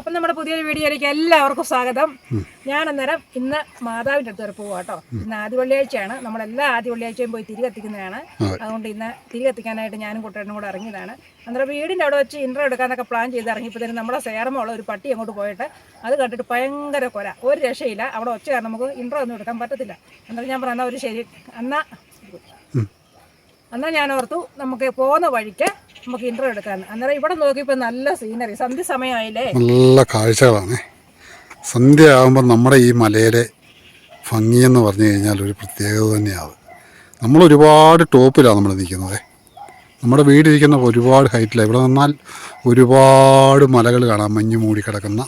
അപ്പം നമ്മുടെ പുതിയൊരു വീഡിയോയിലേക്ക് എല്ലാവർക്കും സ്വാഗതം. ഞാൻ അന്നേരം ഇന്ന് മാതാവിന്റെ അടുത്ത് വരെ പോവാ കേട്ടോ. ഇന്ന് ആദ്യ വെള്ളിയാഴ്ചയാണ് നമ്മളെല്ലാ ആദ്യ വെള്ളിയാഴ്ചയും പോയി തിരി കത്തിക്കുന്നതാണ് അതുകൊണ്ട് ഇന്ന് തിരി കത്തിക്കാനായിട്ട് ഞാനും കുട്ടികളും കൂടെ ഇറങ്ങിയതാണ്. അന്നേരം വീടിന്റെ അവിടെ വെച്ച് ഇൻട്രോ എടുക്കാനൊക്കെ പ്ലാൻ ചെയ്ത് ഇറങ്ങിയപ്പോഴത്തേനും നമ്മുടെ സേറമുള്ള ഒരു പട്ടി അങ്ങോട്ട് പോയിട്ട് അത് കണ്ടിട്ട് ഭയങ്കര കൊല. ഒരു രക്ഷയില്ല. അവിടെ ഒച്ച കാരണം നമുക്ക് ഇൻട്രോ ഒന്നും എടുക്കാൻ പറ്റത്തില്ല. അന്നേരം ഞാൻ പറഞ്ഞാൽ ഒരു ശരി. അന്ന എന്നാൽ ഞാൻ ഓർത്തു നമുക്ക് പോകുന്ന വഴിക്ക് നമുക്ക് ഇന്റർവ്യൂ എടുക്കാൻ. അന്നേരം ഇവിടെ നോക്കിയപ്പോൾ നല്ല സീനറി സന്ധ്യ സമയമായില്ലേ നല്ല കാഴ്ചകളാണ്. സന്ധ്യ ആകുമ്പോൾ നമ്മുടെ ഈ മലയിലെ ഭംഗിയെന്ന് പറഞ്ഞു കഴിഞ്ഞാൽ ഒരു പ്രത്യേകത തന്നെയാണ്. നമ്മൾ ഒരുപാട് ടോപ്പിലാണ് നമ്മൾ നിൽക്കുന്നത്. നമ്മുടെ വീടിരിക്കുന്ന ഒരുപാട് ഹൈറ്റിലാണ് ഇവിടെ നിന്നാൽ ഒരുപാട് മലകൾ കാണാം. മഞ്ഞ് മൂടിക്കിടക്കുന്ന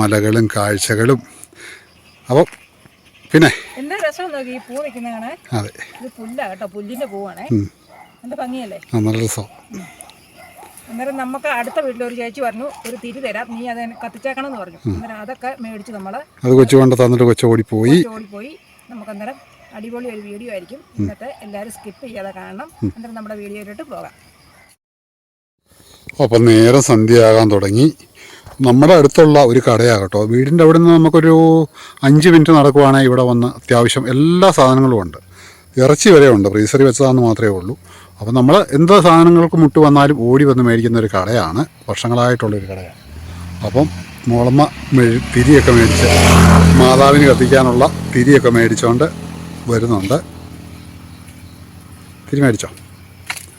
മലകളും കാഴ്ചകളും. അപ്പം പിന്നെ എന്താ രസം നോക്കി ഈ പൂ നിൽക്കുന്നതാണ് അതെ. ഇത് കേട്ടോ. പുല്ലിന്റെ പൂവാണേ. നല്ല ഭംഗിയല്ലേ? ആ, നല്ല രസം. അന്നേരം നമുക്ക് അടുത്ത വീട്ടിലൊരു ചേച്ചി പറഞ്ഞു ഒരു തിരി തരാം നീ അത് കത്തിച്ചേക്കണം എന്ന് പറഞ്ഞു. അന്നേരം അതൊക്കെ മേടിച്ച് നമ്മൾ അത് കൊച്ചു കൊണ്ട് തന്നിട്ട് കൊച്ചു ഓടിപ്പോയി. ഓടിപ്പോയി. നമുക്ക് അന്നേരം അടിപൊളി ഒരു വീഡിയോ ആയിരിക്കും. ഇന്നത്തെ എല്ലാവരും സ്കിപ്പ് ചെയ്യാതെ കാണണം. അന്നേരം നമ്മുടെ വീഡിയോയിലോട്ട് പോകാം. അപ്പം നേരം സന്ധ്യയാകാൻ തുടങ്ങി. നമ്മുടെ അടുത്തുള്ള ഒരു കടയാകട്ടോ വീടിന്റെ വീടിന്റെ അവിടെ നിന്ന് നമുക്കൊരു അഞ്ച് മിനിറ്റ് നടക്കുവാണെങ്കിൽ ഇവിടെ വന്ന് അത്യാവശ്യം എല്ലാ സാധനങ്ങളും ഉണ്ട്. ഇറച്ചി വരെ ഉണ്ട്. ഫ്രീസറി വെച്ചതാണെന്ന് മാത്രമേ ഉള്ളൂ. അപ്പം നമ്മൾ എന്ത് സാധനങ്ങൾക്ക് മുട്ട് വന്നാലും ഓടി വന്ന് മേടിക്കുന്ന ഒരു കടയാണ്. വർഷങ്ങളായിട്ടുള്ളൊരു കടയാണ്. അപ്പം മുളമ്മ മെഴു തിരിയൊക്കെ മേടിച്ച് മാതാവിന് കത്തിക്കാനുള്ള തിരിയൊക്കെ മേടിച്ചുകൊണ്ട് വരുന്നുണ്ട്. തിരി മേടിച്ചോ?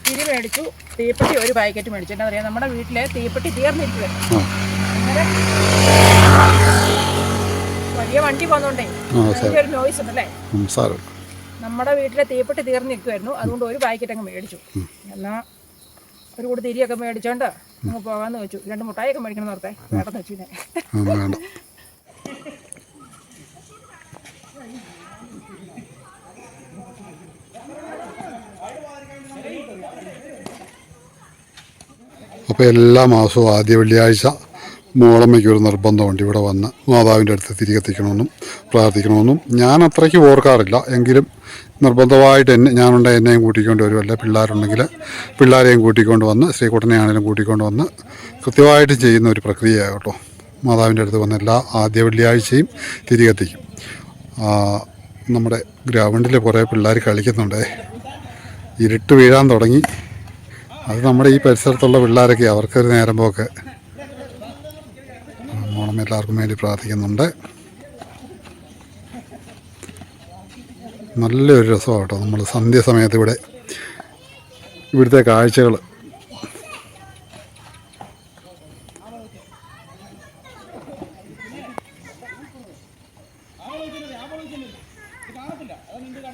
തിരി മേടിച്ചു. തീപ്പെട്ടി ഒരു പാക്കറ്റ് മേടിച്ചു. എന്താ പറയുക നമ്മുടെ വീട്ടിലെ തീപ്പെട്ടി തീർന്നിരിക്കുക വലിയ വണ്ടി പോകുന്നോണ്ടേ നോയിസ് ഉണ്ടല്ലേ? സാരമില്ല. നമ്മുടെ വീട്ടിലെ തീപ്പെട്ടി തീർന്നു നിൽക്കുമായിരുന്നു അതുകൊണ്ട് ഒരു പാക്കറ്റ് അങ്ങ് മേടിച്ചു. എന്നാൽ ഒരു കൂടി തിരിയൊക്കെ മേടിച്ചോണ്ട് അങ്ങ് പോകാമെന്ന് വെച്ചു. രണ്ട് മുട്ടായൊക്കെ മേടിക്കണം നിർത്തേ വേണ്ടെന്ന് വെച്ചു ഞാൻ. അപ്പോൾ എല്ലാ മാസവും ആദ്യ വെള്ളിയാഴ്ച മോളമ്മയ്ക്ക് ഒരു നിർബന്ധമുണ്ട് ഇവിടെ വന്ന് മാതാവിന്റെ അടുത്ത് തിരികെത്തിക്കണമെന്നും പ്രാർത്ഥിക്കണമെന്നും. ഞാൻ അത്രയ്ക്ക് ഓർക്കാറില്ല. എങ്കിലും നിർബന്ധമായിട്ട് എന്നെ ഞാനുണ്ട് എന്നെയും കൂട്ടിക്കൊണ്ട് വരുമല്ല? പിള്ളേരുണ്ടെങ്കിൽ പിള്ളേരെയും കൂട്ടിക്കൊണ്ട് വന്ന് ശ്രീകുട്ടനെ ആണെങ്കിലും കൂട്ടിക്കൊണ്ട് വന്ന് കൃത്യമായിട്ട് ചെയ്യുന്ന ഒരു പ്രക്രിയയാണ് കേട്ടോ. മാതാവിന്റെ അടുത്ത് വന്ന എല്ലാ ആദ്യ വെള്ളിയാഴ്ചയും തിരികെത്തിക്കും. നമ്മുടെ ഗ്രൗണ്ടിൽ കുറേ പിള്ളേർ കളിക്കുന്നുണ്ടേ. ഇരുട്ട് വീഴാൻ തുടങ്ങി. അത് നമ്മുടെ ഈ പരിസരത്തുള്ള പിള്ളേരൊക്കെ അവർക്കൊരു നേരം പോക്ക് ഓണം എല്ലാവർക്കും വേണ്ടി പ്രാർത്ഥിക്കുന്നുണ്ട്. നല്ലൊരു രസമാണ് കേട്ടോ നമ്മൾ സന്ധ്യ സമയത്ത് ഇവിടെ ഇവിടുത്തെ കാഴ്ചകൾ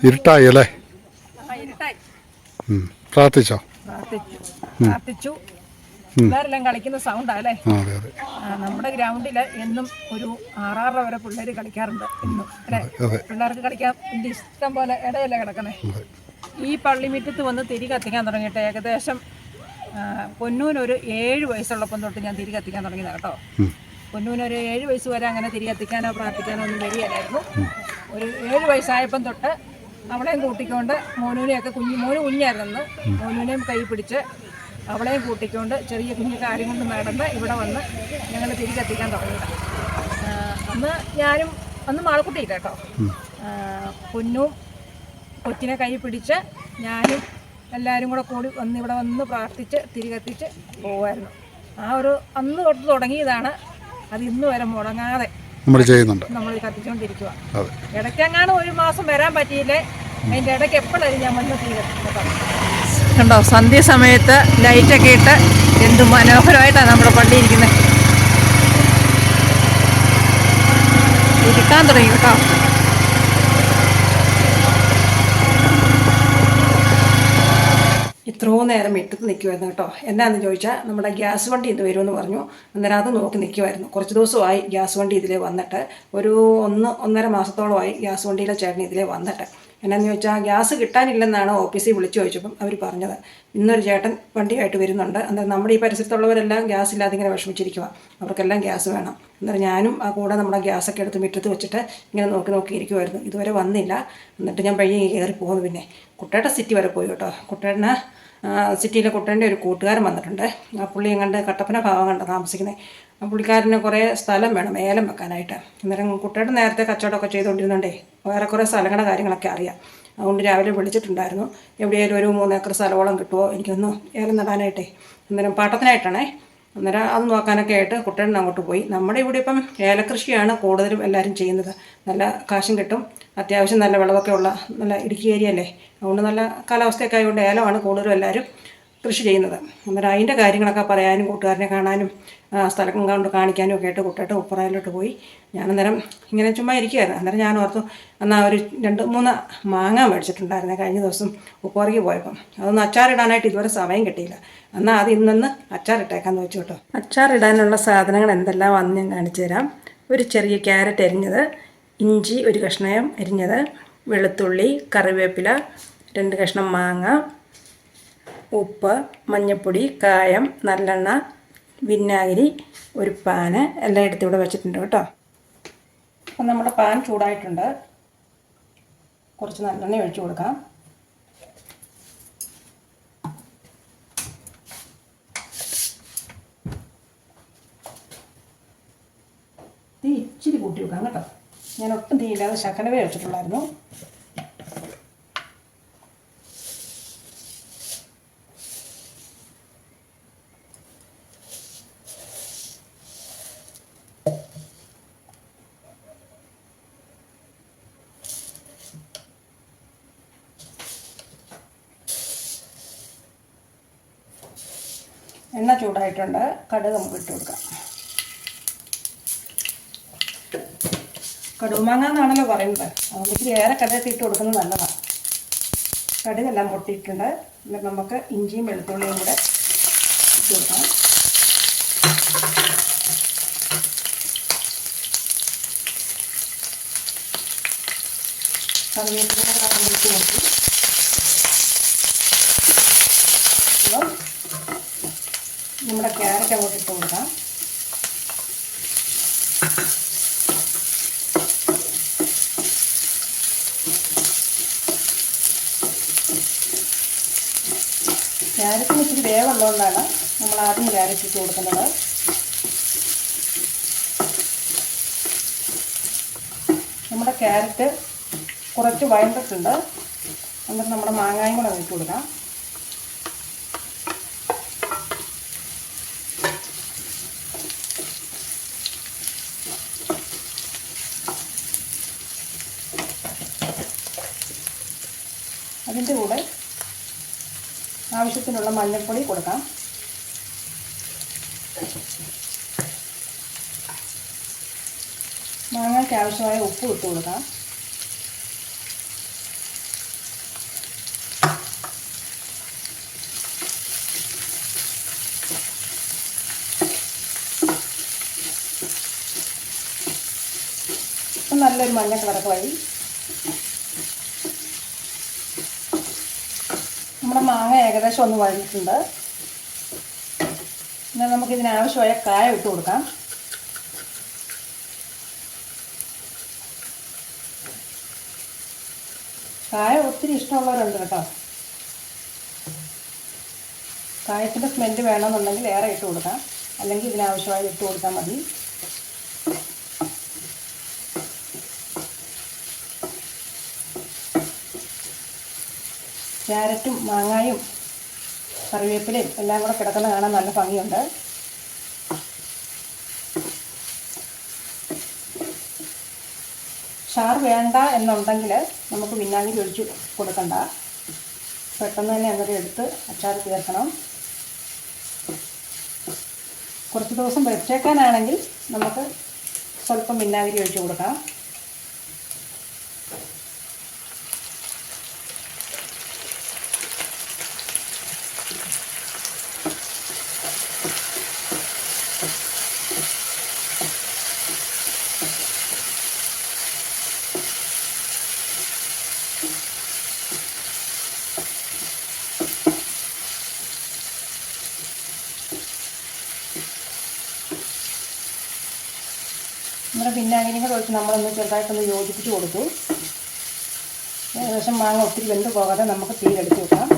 ഇരുട്ടായി അല്ലേ? പ്രാർത്ഥിച്ചു? പ്രാർത്ഥിച്ചു. പിള്ളേരെല്ലാം കളിക്കുന്ന സൗണ്ടാ അല്ലേ നമ്മുടെ ഗ്രൗണ്ടിൽ എന്നും ഒരു ആറാറര വരെ പിള്ളേർ കളിക്കാറുണ്ട് എന്നും അല്ലേ? പിള്ളേർക്ക് കളിക്കാൻ ഇഷ്ടം പോലെ ഇടയല്ലേ കിടക്കണേ ഈ പള്ളിമുറ്റത്ത് വന്ന് തിരി കത്തിക്കാൻ തുടങ്ങിയിട്ട് ഏകദേശം പൊന്നൂനൊരു ഏഴ് വയസ്സുള്ളപ്പം തൊട്ട് ഞാൻ തിരി കത്തിക്കാൻ തുടങ്ങിയതാണ് കേട്ടോ. പൊന്നൂനൊരു ഏഴ് വയസ്സ് വരെ അങ്ങനെ തിരി കത്തിക്കാനോ പ്രാർത്ഥിക്കാനോ ഒന്നും വരികയില്ലായിരുന്നു. ഒരു ഏഴ് വയസ്സായപ്പം തൊട്ട് അവളെയും കൂട്ടിക്കൊണ്ട് മോനൂനെയൊക്കെ കുഞ്ഞു മോന് കുഞ്ഞായിരുന്നു മോനൂനെയും കൈ പിടിച്ച് അവളെയും കൂട്ടിക്കൊണ്ട് ചെറിയ കുഞ്ഞു കാര്യം കൊണ്ട് നടന്ന് ഇവിടെ വന്ന് ഞങ്ങൾ തിരിച്ചെത്തിക്കാൻ ആ, അന്ന് ഞാനും അന്ന് മാളക്കുട്ടിയില്ല കേട്ടോ. പൊന്നും കൊച്ചിനെ കൈ പിടിച്ച് ഞാനും എല്ലാവരും കൂടെ കൂടി വന്ന് ഇവിടെ വന്ന് പ്രാർത്ഥിച്ച് തിരികെത്തിച്ച് പോകുമായിരുന്നു ആ ഒരു അന്ന് തൊട്ട് തുടങ്ങിയതാണ് അത് ഇന്ന് വരെ മുടങ്ങാതെ നമ്മൾ ചെയ്യുന്നുണ്ട്. നമ്മൾ കത്തിച്ചുകൊണ്ടിരിക്കുക ഇടയ്ക്കെങ്ങാനും ഒരു മാസം വരാൻ പറ്റിയില്ലേ? അതിന്റെ ഇടയ്ക്ക് എപ്പോഴായിരുന്നു ഞാൻ വന്ന് തീ കണ്ടോ? സന്ധ്യ സമയത്ത് ലൈറ്റൊക്കെ ഇട്ട് എന്ത് മനോഹരമായിട്ടാണ് നമ്മുടെ പള്ളി ഇരിക്കുന്നത്. ഇരിക്കാൻ തുടങ്ങി കേട്ടോ. ഇത്രയോ നേരം ഇട്ടു നിൽക്കുമായിരുന്നു കേട്ടോ. എന്നാന്ന് ചോദിച്ചാൽ നമ്മുടെ ഗ്യാസ് വണ്ടി ഇന്ന് വരുമെന്ന് പറഞ്ഞു. അന്നേരം അത് നോക്കി നിൽക്കുമായിരുന്നു കുറച്ച് ദിവസമായി ഗ്യാസ് വണ്ടി ഇതിലേ വന്നിട്ട്. ഒരു ഒന്ന് ഒന്നര മാസത്തോളമായി ഗ്യാസ് വണ്ടിയിലെ ചേട്ടൻ ഇതിലേ വന്നിട്ട്. എന്നാന്ന് ചോദിച്ചാൽ ഗ്യാസ് കിട്ടാനില്ലെന്നാണ് ഓഫീസിൽ വിളിച്ചു ചോദിച്ചപ്പം അവർ പറഞ്ഞത്. ഇന്നൊരു ചേട്ടൻ വണ്ടിയായിട്ട് വരുന്നുണ്ട്. അന്നേരം നമ്മുടെ ഈ പരിസരത്തുള്ളവരെല്ലാം ഗ്യാസ് ഇല്ലാതെ ഇങ്ങനെ വിഷമിച്ചിരിക്കുക അവർക്കെല്ലാം ഗ്യാസ് വേണം. എന്നിട്ട് ഞാനും ആ കൂടെ നമ്മുടെ ഗ്യാസൊക്കെ എടുത്ത് മുറ്റത്ത് വെച്ചിട്ട് ഇങ്ങനെ നോക്കി നോക്കി ഇരിക്കുമായിരുന്നു ഇതുവരെ വന്നില്ല. എന്നിട്ട് ഞാൻ വഴി കയറി പോകുന്നു പിന്നെ. കുട്ടേട്ട സിറ്റി വരെ പോയി കേട്ടോ. കുട്ടേട്ടന് സിറ്റിയിലെ കുട്ടേന്റെ ഒരു കൂട്ടുകാരൻ വന്നിട്ടുണ്ട്. ആ പുള്ളി എങ്ങാണ്ട് കട്ടപ്പന ഭാഗം കണ്ട താമസിക്കുന്നത് പുള്ളിക്കാരന് കുറേ സ്ഥലം വേണം ഏലം വെക്കാനായിട്ട്. അന്നേരം കുട്ടിയുടെ നേരത്തെ കച്ചവടമൊക്കെ ചെയ്തുകൊണ്ടിരുന്നുണ്ടേ വേറെ കുറേ സ്ഥലങ്ങളുടെ കാര്യങ്ങളൊക്കെ അറിയാം. അതുകൊണ്ട് രാവിലെ വിളിച്ചിട്ടുണ്ടായിരുന്നു എവിടെയെങ്കിലും ഒരു മൂന്നേക്കർ സ്ഥലമോളം കിട്ടുമോ എനിക്കൊന്ന് ഏലം നടാനായിട്ടേ. അന്നേരം പാട്ടത്തിനായിട്ടാണേ. അന്നേരം അത് നോക്കാനൊക്കെ ആയിട്ട് കുട്ടൻ അങ്ങോട്ട് പോയി. നമ്മുടെ ഇവിടെ ഇപ്പം ഏലക്കൃഷിയാണ് കൂടുതലും എല്ലാവരും ചെയ്യുന്നത്. നല്ല കാശും കിട്ടും അത്യാവശ്യം നല്ല വിളവൊക്കെ ഉള്ള നല്ല ഇടുക്കി ഏരിയ അല്ലേ അതുകൊണ്ട് നല്ല കാലാവസ്ഥയൊക്കെ ആയതുകൊണ്ട് ഏലമാണ് കൂടുതലും എല്ലാവരും കൃഷി ചെയ്യുന്നത്. അന്നേരം അതിന്റെ കാര്യങ്ങളൊക്കെ പറയാനും കൂട്ടുകാരനെ കാണാനും സ്ഥലം കൊണ്ട് കാണിക്കാനും ഒക്കെ ആയിട്ട് കൂട്ടായിട്ട് ഉപ്പറയിലോട്ട് പോയി. ഞാൻ അന്നേരം ഇങ്ങനെ ചുമ്മാ ഇരിക്കുകയായിരുന്നു അന്നേരം ഞാൻ ഓർത്തു എന്നാൽ ഒരു രണ്ട് മൂന്ന് മാങ്ങ മേടിച്ചിട്ടുണ്ടായിരുന്നു കഴിഞ്ഞ ദിവസം ഉപ്പറയ്ക്ക് പോയപ്പം. അതൊന്നും അച്ചാറിടാനായിട്ട് ഇതുവരെ സമയം കിട്ടിയില്ല. എന്നാൽ അത് ഇന്നൊന്ന് അച്ചാറിട്ടേക്കാന്ന് വെച്ചു കേട്ടോ. അച്ചാറിടാനുള്ള സാധനങ്ങൾ എന്തെല്ലാം വന്ന് ഞാൻ കാണിച്ചു തരാം. ഒരു ചെറിയ ക്യാരറ്റ് അരിഞ്ഞത് ഇഞ്ചി ഒരു കഷ്ണം അരിഞ്ഞത് വെളുത്തുള്ളി കറിവേപ്പില രണ്ട് കഷ്ണം മാങ്ങ ഉപ്പ് മഞ്ഞൾപ്പൊടി കായം നല്ലെണ്ണ വിനാഗിരി ഒരു പാന് എല്ലാം എടുത്ത് ഇവിടെ വെച്ചിട്ടുണ്ട് കേട്ടോ. അപ്പം നമ്മുടെ പാൻ ചൂടായിട്ടുണ്ട്. കുറച്ച് നല്ലെണ്ണ ഒഴിച്ചു കൊടുക്കാം. തീ ഇച്ചിരി കൂട്ടി വെക്കാം കേട്ടോ. ഞാൻ ഒട്ടും തീയില്ലാതെ ശകലവേ വെച്ചിട്ടുള്ളായിരുന്നു. എണ്ണ ചൂടായിട്ടുണ്ട് കടുക് നമുക്ക് ഇട്ട് കൊടുക്കാം. കടുമാങ്ങ എന്നാണല്ലോ പറയുന്നത്. അതുകൊണ്ട് ഇച്ചിരി ഏറെ കടുകൊക്കെ ഇട്ട് കൊടുക്കുന്നത് നല്ലതാണ് കടുകെല്ലാം പൊട്ടിയിട്ടുണ്ട്. എന്നിട്ട് നമുക്ക് ഇഞ്ചിയും വെളുത്തുള്ളിയും കൂടെ ഇട്ട് കൊടുക്കാം. കറിവേപ്പില ഇട്ട് കൊടുത്തു അപ്പം നമ്മുടെ ക്യാരറ്റ് അങ്ങോട്ട് ഇട്ട് കൊടുക്കാം. ക്യാരറ്റിന് ഇച്ചിരി വേവുള്ളതുകൊണ്ടാണ് നമ്മൾ ആദ്യം ക്യാരറ്റ് ഇട്ട് കൊടുക്കുന്നത്. നമ്മുടെ ക്യാരറ്റ് കുറച്ച് വഴണ്ടിട്ടുണ്ട് എന്നിട്ട് നമ്മുടെ മാങ്ങായും കൂടെ ഇട്ട് കൊടുക്കാം. അതിന്റെ കൂടെ ആവശ്യത്തിനുള്ള മഞ്ഞൾപ്പൊടി കൊടുക്കാം. മാങ്ങയ്ക്ക് ആവശ്യമായ ഉപ്പ് ഇട്ട് കൊടുക്കാം. നല്ലൊരു മഞ്ഞ കളറൊക്കെ വഴി നമ്മുടെ മാങ്ങ ഏകദേശം ഒന്ന് വഴഞ്ഞിട്ടുണ്ട്. എന്നാൽ നമുക്ക് ഇതിനാവശ്യമായ കായ ഇട്ട് കൊടുക്കാം. കായ ഒത്തിരി ഇഷ്ടമുള്ളവരുണ്ട് കേട്ടോ. കായത്തിന്റെ സ്മെല്ല് വേണമെന്നുണ്ടെങ്കിൽ ഏറെ ഇട്ട് കൊടുക്കാം. അല്ലെങ്കിൽ ഇതിനാവശ്യമായി ഇട്ട് കൊടുത്താൽ മതി. ക്യാരറ്റും മാങ്ങായും കറിവേപ്പിലയും എല്ലാം കൂടെ കിടക്കുന്ന കാണാൻ നല്ല ഭംഗിയുണ്ട്. ഷാർ വേണ്ട എന്നുണ്ടെങ്കിൽ നമുക്ക് വിനാഗിരി ഒഴിച്ച് കൊടുക്കണ്ട. പെട്ടെന്ന് തന്നെ അന്നേരം എടുത്ത് അച്ചാർ ചേർക്കണം. കുറച്ച് ദിവസം വെച്ചേക്കാനാണെങ്കിൽ നമുക്ക് സ്വല്പം വിനാഗിരി ഒഴിച്ച് കൊടുക്കാം. നമ്മുടെ വിനാഗിരിയും കൂടെ ഒഴിച്ച് നമ്മളൊന്ന് ചെറുതായിട്ടൊന്ന് യോജിപ്പിച്ച് കൊടുത്തു. ഏകദേശം മാങ്ങ ഒത്തിരി വെന്ത് പോകാതെ നമുക്ക് തീരെടുത്ത് വെക്കാം.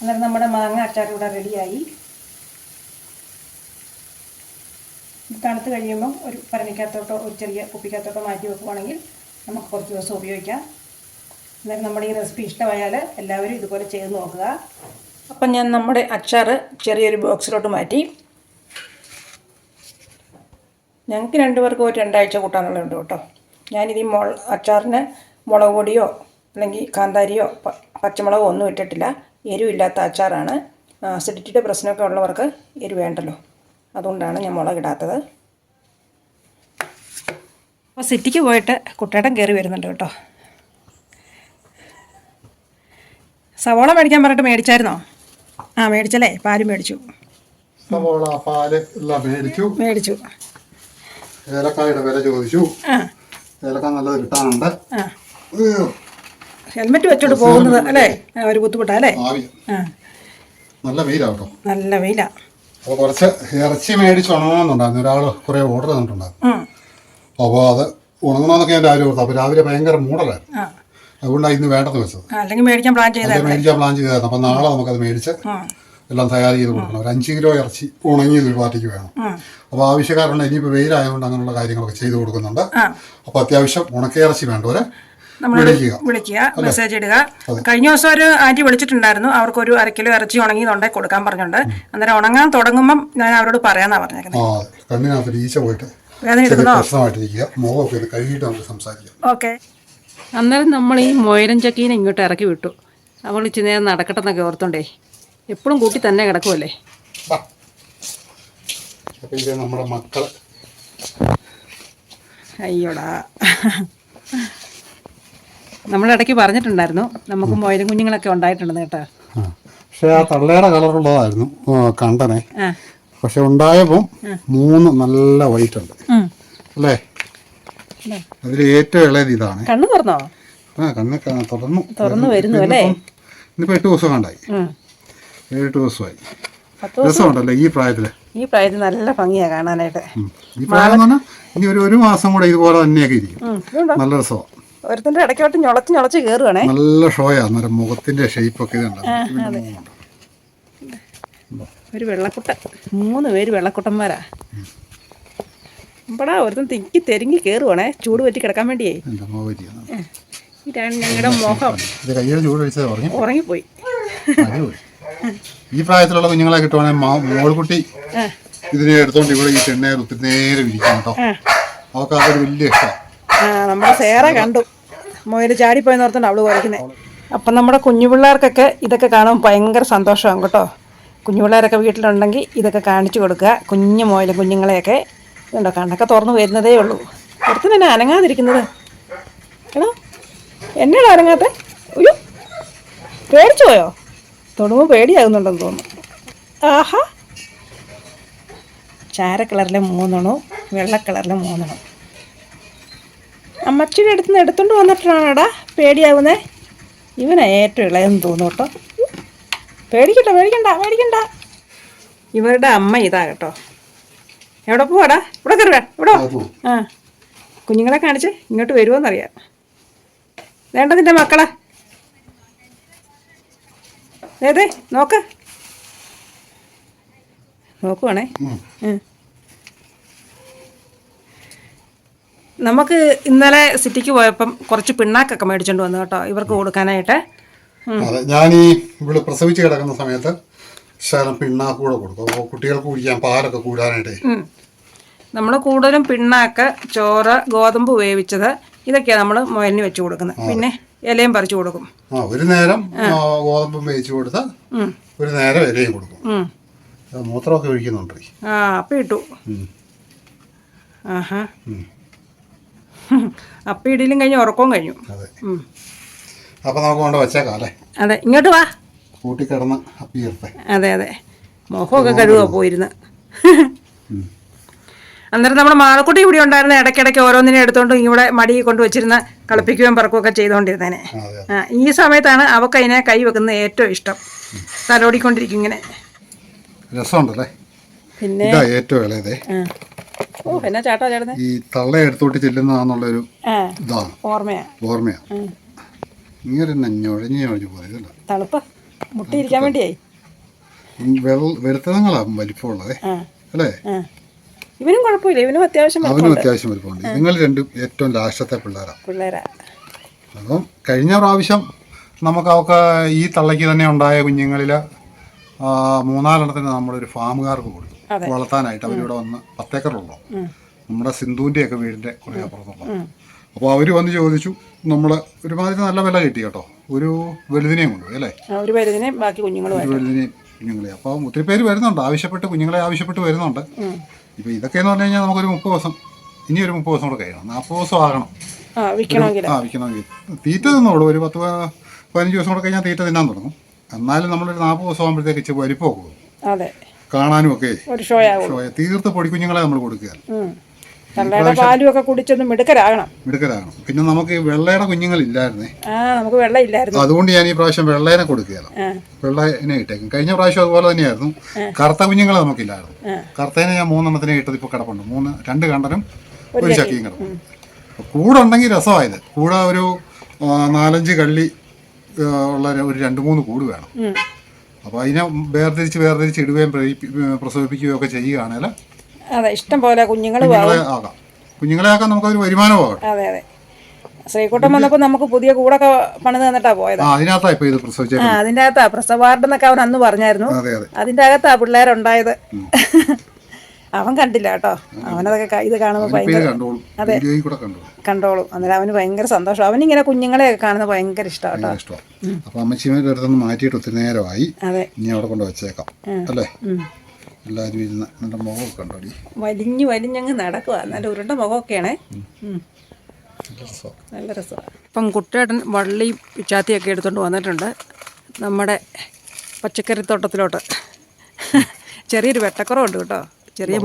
അന്നേരം നമ്മുടെ മാങ്ങ അച്ചാർ ഇവിടെ റെഡിയായി. തണുത്ത് കഴിയുമ്പം ഒരു പരണിക്കകത്തോട്ടോ ഒരു ചെറിയ കുപ്പിക്കകത്തോട്ടോ മാറ്റി വെക്കുവാണെങ്കിൽ നമുക്ക് കുറച്ച് ദിവസം ഉപയോഗിക്കാം. അന്നേരം നമ്മുടെ ഈ റെസിപ്പി ഇഷ്ടമായാൽ എല്ലാവരും ഇതുപോലെ ചെയ്ത് നോക്കുക. അപ്പം ഞാൻ നമ്മുടെ അച്ചാർ ചെറിയൊരു ബോക്സിലോട്ട് മാറ്റി. ഞങ്ങൾക്ക് രണ്ടുപേർക്കും ഒരു രണ്ടാഴ്ച കൂട്ടാനുള്ളതുണ്ട് കേട്ടോ. ഞാനിത് മുള അച്ചാറിന് മുളക് പൊടിയോ അല്ലെങ്കിൽ കാന്താരിയോ പച്ചമുളകോ ഒന്നും ഇട്ടിട്ടില്ല. എരിവില്ലാത്ത അച്ചാറാണ്. അസിഡിറ്റിയുടെ പ്രശ്നമൊക്കെ ഉള്ളവർക്ക് എരിവ് വേണ്ടല്ലോ. അതുകൊണ്ടാണ് ഞാൻ മുളകിടാത്തത് അപ്പോൾ സിറ്റിക്ക് പോയിട്ട് കുട്ടേടം കയറി വരുന്നുണ്ട് കേട്ടോ. സവോള മേടിക്കാൻ പറഞ്ഞിട്ട് മേടിച്ചായിരുന്നോ? ആ മേടിച്ചല്ലേ? പാൽ മേടിച്ചു. സവോള പാൽ എല്ലാം മേടിച്ചു. മേടിച്ചു. ഏലക്കായുടെ വില ചോദിച്ചു. ഏലക്ക നല്ലത് കിട്ടാനുണ്ട്. ഹെൽമെറ്റ് വെച്ചോട്ട് പോകുന്നത് അല്ലേ? ഒരു ബുദ്ധിമുട്ടാ അല്ലേ? നല്ല വെയിലാട്ടോ. നല്ല വെയിലാ. അപ്പോൾ കുറച്ച് ഇറച്ചി മേടിച്ച് ഉണങ്ങണമെന്നുണ്ടായിരുന്നു ഒരാൾ കുറേ ഓർഡർ തന്നിട്ടുണ്ടായിരുന്നു. അപ്പോൾ അത് ഉണങ്ങണമെന്നൊക്കെ ഞാൻ രാവിലെ ഓർത്തു അപ്പോൾ രാവിലെ ഭയങ്കര മൂടലായിരുന്നു. അതുകൊണ്ടാണ് ഇന്ന് വേണ്ടെന്ന് വെച്ചത്. അല്ലെങ്കിൽ മേടിക്കാൻ പ്ലാൻ മേടിക്കാൻ പ്ലാൻ ചെയ്തായിരുന്നു അപ്പോൾ നാളെ നമുക്കത് മേടിച്ച്. എല്ലാം തയ്യാർ ചെയ്ത് കൊടുക്കണം. ഒരു അഞ്ച് കിലോ ഇറച്ചി ഉണങ്ങിയത് ഒരു പാർട്ടിക്ക് വേണം. അപ്പൊ അപ്പോൾ ആവശ്യക്കാരുണ്ട് ഇനിയിപ്പോൾ വെയിലായതുകൊണ്ട് അങ്ങനെയുള്ള കാര്യങ്ങളൊക്കെ ചെയ്തു കൊടുക്കുന്നുണ്ട്. അപ്പൊ അപ്പോൾ അത്യാവശ്യം ഉണക്കയിറച്ചി വേണ്ടവരെ നമ്മളോട് വിളിക്കുക. മെസ്സേജ് ഇടുക. കഴിഞ്ഞ ദിവസം ഒരു ആന്റി വിളിച്ചിട്ടുണ്ടായിരുന്നു. അവർക്കൊരു അരക്കിലോ കിലോ ഇറച്ചി ഉണങ്ങിയതുണ്ടെങ്കിൽ കൊടുക്കാൻ പറഞ്ഞിട്ടുണ്ട് അന്നേരം ഉണങ്ങാൻ തുടങ്ങുമ്പം ഞാൻ അവരോട് പറയാന്നാ പറഞ്ഞേക്കുന്നത് ഓക്കെ. അന്നേരം നമ്മൾ ഈ മോയരം ചക്കീനെ ഇങ്ങോട്ട് ഇറക്കി വിട്ടു. അവൾ ഇച്ചിരി നേരം നടക്കട്ടെ എന്നൊക്കെ ഓർത്തോണ്ടേ. എപ്പോഴും കൂട്ടി തന്നെ കിടക്കുമല്ലേ നമ്മുടെ മക്കൾ അയ്യോടാ. നമ്മളിടയ്ക്ക് പറഞ്ഞിട്ടുണ്ടായിരുന്നു നമുക്ക് മോയരം കുഞ്ഞുങ്ങളൊക്കെ ഉണ്ടായിട്ടുണ്ടെന്ന് കേട്ടോ. പക്ഷെ ആ തള്ളയുടെ കളറുള്ളതായിരുന്നു ആ, കണ്ടനെ. പക്ഷെ ഉണ്ടായപ്പോ മൂന്ന് നല്ല വൈറ്റ് ഉണ്ട്. അല്ലേ? അതിൽ ഏറ്റവും ഇളയത് ഇതാണ്. കണ്ണു തുറന്നോ? ആ കണ്ണൊക്കെ തുറന്നു. തുറന്നു വരുന്നു അല്ലേ? ഇന്നിപ്പോ എട്ട് ദിവസം കണ്ടായി. ഏഴെട്ട് ദിവസമായി. രസമുണ്ടല്ലോ ഈ പ്രായത്തിൽ. ഈ പ്രായത്തിൽ നല്ല ഭംഗിയാ കാണാനായിട്ട്. ഈ പ്രായം എന്ന് പറഞ്ഞാൽ ഇനി ഒരു ഒരു മാസം കൂടെ ഇതുപോലെ തന്നെയൊക്കെ ഇരിക്കും. നല്ല രസമാണ് ഒരുത്തിന്റെ ഇടയ്ക്കോട്ട് ഞൊളച്ച് ഞൊളച്ച് കയറുവാണേ നല്ല ഷോയാ. അന്നേരം മുഖത്തിന്റെ ഷേപ്പൊക്കെ ഇതുണ്ട്. ഒരു വെള്ളക്കുട്ട മൂന്ന് പേര് വെള്ളക്കുട്ടന്മാരാ. ഇപ്പടാ ഒരുത്തും തിക്കി തെരുങ്ങി കയറുവാണേ ചൂട് പറ്റി കിടക്കാൻ വേണ്ടിയേ. ഇതാണ് ഞങ്ങളുടെ മുഖം ഉറങ്ങിപ്പോയി. ഈ പ്രായത്തിലുള്ള കുഞ്ഞുങ്ങളെ കിട്ടുവാണെങ്കിൽ മോൾക്കുട്ടി. ഇതിനെ എടുത്തോണ്ട് ഇവിടെ ഈ ചെന്നൈയിൽ ഒത്തിരി നേരം ഇരിക്കണം കേട്ടോ ആ. അവർക്ക് അതൊരു വലിയ ഇഷ്ടമാണ് നമ്മുടെ സേറ കണ്ടു. മോയിൽ ചാടിപ്പോയെന്ന് ഓർത്താണ് അവൾ കുറയ്ക്കുന്നത് അപ്പം നമ്മുടെ കുഞ്ഞു പിള്ളേർക്കൊക്കെ ഇതൊക്കെ കാണാൻ ഭയങ്കര സന്തോഷമാകും കേട്ടോ. കുഞ്ഞു പിള്ളേരൊക്കെ വീട്ടിലുണ്ടെങ്കിൽ ഇതൊക്കെ കാണിച്ചു കൊടുക്കുക. കുഞ്ഞു മോയിലും കുഞ്ഞുങ്ങളെയൊക്കെ ഇതുണ്ടോ കണ്ണൊക്കെ തുറന്നു വരുന്നതേ ഉള്ളൂ. പുറത്ത് തന്നെ അനങ്ങാതിരിക്കുന്നത്. എടാ എന്നാണ് അനങ്ങാത്ത? ഒരു പേടിച്ചു പോയോ? തൊടുമ്പോൾ പേടിയാകുന്നുണ്ടെന്ന് തോന്നുന്നു. ആഹാ. ചാര കളറിലെ മൂന്നെണ്ണോ വെള്ള കളറിലെ മൂന്നെണ്ണോ. അമ്മച്ചിയുടെ അടുത്ത് നിന്ന് എടുത്തുകൊണ്ട് വന്നിട്ടാണോടാ പേടിയാവുന്നേ? ഇവനെ ഏറ്റവും ഇളയെന്ന് തോന്നുന്നു കേട്ടോ. പേടിക്കണ്ട പേടിക്കണ്ട പേടിക്കണ്ട. ഇവരുടെ അമ്മ ഇതാ കേട്ടോ. എവിടെ പോവാടാ? ഇവിടെ കയറുക ഇവിടെ. ആ കുഞ്ഞുങ്ങളെ കാണിച്ച് ഇങ്ങോട്ട് വരുമോന്നറിയാം വേണ്ട നിന്റെ മക്കളെ. ഏതേ നോക്ക്. നോക്കുവാണേ. നമുക്ക് ഇന്നലെ സിറ്റിക്ക് പോയപ്പം കുറച്ച് പിണ്ണാക്കൊക്കെ മേടിച്ചോണ്ട് വന്നു കേട്ടോ. ഇവർക്ക് കൊടുക്കാനായിട്ട്. അതെ ഞാൻ ഈ ഇവിടെ പ്രസവിച്ച് കിടക്കുന്ന സമയത്ത് ശകലം പിണ്ണാക്ക് കൂടെ കൊടുക്കും. അപ്പോൾ കുട്ടികൾക്ക് കുടിക്കാൻ പാലൊക്കെ കൂടാനായിട്ട്. നമ്മൾ കൂടുതലും പിണ്ണാക്ക് ചോറ് ഗോതമ്പ് വേവിച്ചത് ഇതൊക്കെയാണ് നമ്മൾ മുയലിന് വെച്ച് കൊടുക്കുന്നത്. പിന്നെ ഇലയും പറിച്ചു കൊടുക്കും. ആ ഒരു നേരം ഗോതമ്പും വേവിച്ച് കൊടുത്താൽ ഉം. ഒരു നേരം ഇലയും കൊടുക്കും. മൂത്രമൊക്കെ ഒഴിക്കുന്നുണ്ട്. ആ അപ്പം ഇട്ടു. ആഹാ. അപ്പം ഇടിയിലും കഴിഞ്ഞ് ഉറക്കവും കഴിഞ്ഞു. അതെ. അപ്പം നമുക്ക് കൊണ്ട് വെച്ചേക്കാം അല്ലേ? അതെ ഇങ്ങോട്ട് വാ. കൂട്ടിക്കിടന്ന് അപ്പിയർത്തെ അതെ അതെ. മുഖമൊക്കെ കഴുകുക പോയിരുന്ന്. അന്നേരം നമ്മുടെ മാളക്കുട്ടി ഇവിടെ ഉണ്ടായിരുന്ന ഇടയ്ക്കിടയ്ക്ക് ഓരോന്നിനെ എടുത്തോണ്ട് ഇവിടെ മടി കൊണ്ട് വെച്ചിരുന്ന കളിപ്പിക്കുകയും പറക്കുകയൊക്കെ ചെയ്തുകൊണ്ടിരുന്നേനെ ഈ സമയത്താണ് അവക്ക് അതിനെ കൈ വെക്കുന്നത് ഏറ്റവും ഇഷ്ടം. തലോടിക്കൊണ്ടിരിക്കും ഇങ്ങനെ. രസമുണ്ടല്ലേ? പിന്നെ? ഏറ്റവും ഇളയതേ. ഓ എന്നാ ചാട്ടാ ചേട്ടനെ. ഈ തള്ള എടുത്തോട്ട് ചെല്ലുന്നതാന്നുള്ളൊരു ഇതാണ്. ഓർമ്മയാ. ഓർമ്മയാണ് ഇങ്ങനെ ഞൊഴഞ്ഞ് ഞൊഴഞ്ഞ് പോയതല്ല? തണുപ്പ് മുട്ടിയിരിക്കാൻ വേണ്ടിയായി. വെളുത്തതങ്ങളാണ് വലിപ്പമുള്ളത്. അല്ലേ? ഇവനും കുഴപ്പമില്ല. ഇവനും അത്യാവശ്യം അവനും അത്യാവശ്യം വലിപ്പമുണ്ട്. നിങ്ങൾ രണ്ടും ഏറ്റവും ലാസ്റ്റത്തെ പിള്ളേരാ. പിള്ളേരാ. അപ്പം കഴിഞ്ഞ പ്രാവശ്യം നമുക്ക് അവക്ക് ഈ തള്ളയ്ക്ക് തന്നെ ഉണ്ടായ കുഞ്ഞുങ്ങളിൽ മൂന്നാലെണ്ണത്തിന് നമ്മളൊരു ഫാമുകാർക്ക് കൊടുത്തു. വളർത്താനായിട്ട് അവരിവിടെ വന്ന് പത്തേക്കറുള്ളൂ നമ്മുടെ സിന്ധുവിന്റെയൊക്കെ വീടിന്റെ കുറേ അപ്പുറത്തുള്ള. അപ്പോൾ അവർ വന്ന് ചോദിച്ചു നമ്മൾ ഒരുമാതിരി നല്ല വില കിട്ടി കേട്ടോ. ഒരു വലുതിനെയും കൊണ്ടുപോയി അല്ലേ? ഒരു പരിധിനെ ബാക്കി കുഞ്ഞുങ്ങളും ഒരു വലുതിനെയും കുഞ്ഞുങ്ങളെ. അപ്പോൾ ഒത്തിരി പേര് വരുന്നുണ്ട്. ആവശ്യപ്പെട്ട് കുഞ്ഞുങ്ങളെ ആവശ്യപ്പെട്ട് വരുന്നുണ്ട്. ഇപ്പോൾ ഇതൊക്കെയെന്ന് പറഞ്ഞു കഴിഞ്ഞാൽ നമുക്കൊരു മുപ്പത് ദിവസം ഇനി ഒരു മുപ്പത് ദിവസം കൂടെ കഴിയണം. നാൽപ്പത് ദിവസം ആകണം. ആ വിൽക്കണമെങ്കിൽ. തീറ്റ തിന്നോളൂ. ഒരു പത്ത് പതിനഞ്ച് ദിവസം കൂടെ കഴിഞ്ഞാൽ തീറ്റ തിന്നാൻ തുടങ്ങും. എന്നാലും നമ്മളൊരു നാൽപ്പത് ദിവസം ആകുമ്പോഴത്തേക്ക് ഇച്ചിരി വലിപ്പമൊക്കെ കാണാനും ഒക്കെ തീർത്ത് പൊടിക്കുഞ്ഞുങ്ങളെ നമ്മൾ കൊടുക്കുക തള്ളയുടെ പാലും ഒക്കെ കുടിച്ചൊന്ന് മിടുക്കരാകണം. മിടുക്കരാകണം. പിന്നെ നമുക്ക് വെള്ളയുടെ കുഞ്ഞുങ്ങളില്ലായിരുന്നേ? ആ നമുക്ക് വെള്ളം ഇല്ലായിരുന്നു അതുകൊണ്ട് ഞാൻ ഈ പ്രാവശ്യം വെള്ളേനെ കൊടുക്കുകയാണ്. വെള്ളേനെ ഇട്ടേക്കും. കഴിഞ്ഞ പ്രാവശ്യം അതുപോലെ തന്നെയായിരുന്നു. കറുത്ത കുഞ്ഞുങ്ങളെ നമുക്കില്ലായിരുന്നു. കറുത്തേനെ ഞാൻ മൂന്നെണ്ണത്തിനെ ഇട്ടത് ഇപ്പോൾ കിടപ്പുണ്ട്. മൂന്ന് രണ്ട് കണ്ടനും ഒരു ചക്കിയും കിടപ്പുണ്ട്. അപ്പോൾ കൂടെ ഉണ്ടെങ്കിൽ രസമായത്. കൂടെ ഒരു നാലഞ്ച് കള്ളി ഉള്ള ഒരു രണ്ട് മൂന്ന് കൂട് വേണം. അപ്പൊ അപ്പോൾ അതിനെ വേർതിരിച്ച് വേർതിരിച്ച് ഇടുകയും പ്രസവിപ്പി- പ്രസവിപ്പിക്കുകയും ഒക്കെ ചെയ്യുകയാണെങ്കിൽ അതെ ഇഷ്ടം പോലെ കുഞ്ഞുങ്ങൾ കുഞ്ഞുങ്ങളെ ആകാം. കുഞ്ഞുങ്ങളെ ആക്കാൻ നമുക്കൊരു വരുമാനമാകട്ടെ അതെ അതെ. ശ്രീകുട്ടൻ വന്നപ്പോൾ നമുക്ക് പുതിയ കൂടൊക്കെ പണിത് തന്നിട്ടാ പോയത്. അതിന്റെ അതിനകത്താണ് ഇപ്പോൾ ഇത് പ്രസവിച്ചത് ആ അതിന്റെ അകത്താ പ്രസവാർഡെന്നൊക്കെ അവൻ അന്ന് പറഞ്ഞായിരുന്നു. അതെ അതെ. അതിന്റെ അകത്താ പിള്ളേരുണ്ടായത് അവൻ കണ്ടില്ല കേട്ടോ. അവനതൊക്കെ ഇത് കാണുമ്പോൾ ഭയങ്കര കൂടെ കണ്ടോളും. അന്നേരം അവന് ഭയങ്കര സന്തോഷം. അവനിങ്ങനെ കുഞ്ഞുങ്ങളെ കാണുന്നത് ഭയങ്കര ഇഷ്ടമാണ് കേട്ടോ. അപ്പോൾ അമ്മച്ചിമാരുടെ അടുത്തൊന്ന് മാറ്റിയിട്ട് ഒത്തിരി നേരമായി. അതെ. ഇനി അവിടെ കൊണ്ട് വെച്ചേക്കാം. അല്ലേ. എല്ലാവരും ഇരുന്ന് നല്ല മുഖമൊക്കെ ഉണ്ടോ വലിഞ്ഞു വലിഞ്ഞങ്ങ് നടക്കുക നല്ല ഉരുണ്ട മുഖമൊക്കെയാണേ. നല്ല രസമാണ് ഇപ്പം കുട്ടേട്ടൻ വള്ളിയും പിച്ചാത്തിയൊക്കെ എടുത്തുകൊണ്ട് വന്നിട്ടുണ്ട്. നമ്മുടെ പച്ചക്കറിത്തോട്ടത്തിലോട്ട് ചെറിയൊരു വെട്ടക്കുറവുണ്ട് കേട്ടോ. ചെറിയ?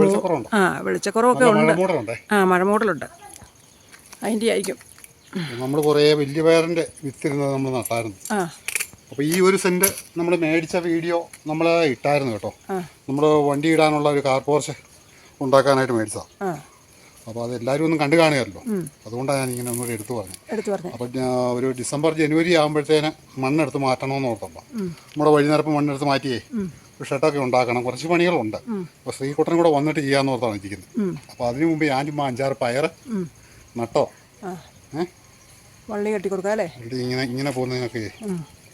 ആ വെളിച്ചക്കുറവൊക്കെ ഉണ്ട്. ആ മഴമൂടലുണ്ട്. അതിന്റെ ആയിരിക്കും. നമ്മൾ കുറേ വലിയ പേരന്റെ വിത്തിരുന്നത് നമ്മൾ നട്ടായിരുന്നു. ആ. അപ്പോൾ ഈ ഒരു സെന്റ് നമ്മൾ മേടിച്ച വീഡിയോ നമ്മൾ ഇട്ടായിരുന്നു കേട്ടോ. നമ്മൾ വണ്ടി ഇടാനുള്ള ഒരു കാർ പോർച്ച് ഉണ്ടാക്കാനായിട്ട് മേടിച്ചതാണ് അപ്പൊ അപ്പോൾ അത് എല്ലാരും ഒന്നും കണ്ടു കാണുകയല്ലോ. അതുകൊണ്ടാണ് ഞാൻ ഇങ്ങനെ ഒന്നുകൂടി എടുത്തു പറഞ്ഞു അപ്പൊ ഒരു ഡിസംബർ ജനുവരി ആകുമ്പോഴത്തേന് മണ്ണെടുത്ത് മാറ്റണമെന്ന് ഓർത്തപ്പോൾ നമ്മുടെ വഴിനിരപ്പ് മണ്ണെടുത്ത് മാറ്റിയേ. ഷെഡൊക്കെ ഉണ്ടാക്കണം. കുറച്ച് പണികളുണ്ട്. അപ്പോൾ ശ്രീകുട്ടനും കൂടെ വന്നിട്ട് ചെയ്യാന്ന് ഓർത്താണ് ഇരിക്കുന്നത്. അപ്പോൾ അതിനു മുമ്പ് ഞാൻ ചുമ്മാ അഞ്ചാറ് പയർ നട്ടോ. ഏഹ് വള്ളി കെട്ടി കൊടുക്കാം അല്ലേ ഇങ്ങനെ ഇങ്ങനെ പോകുന്നതിനൊക്കെ.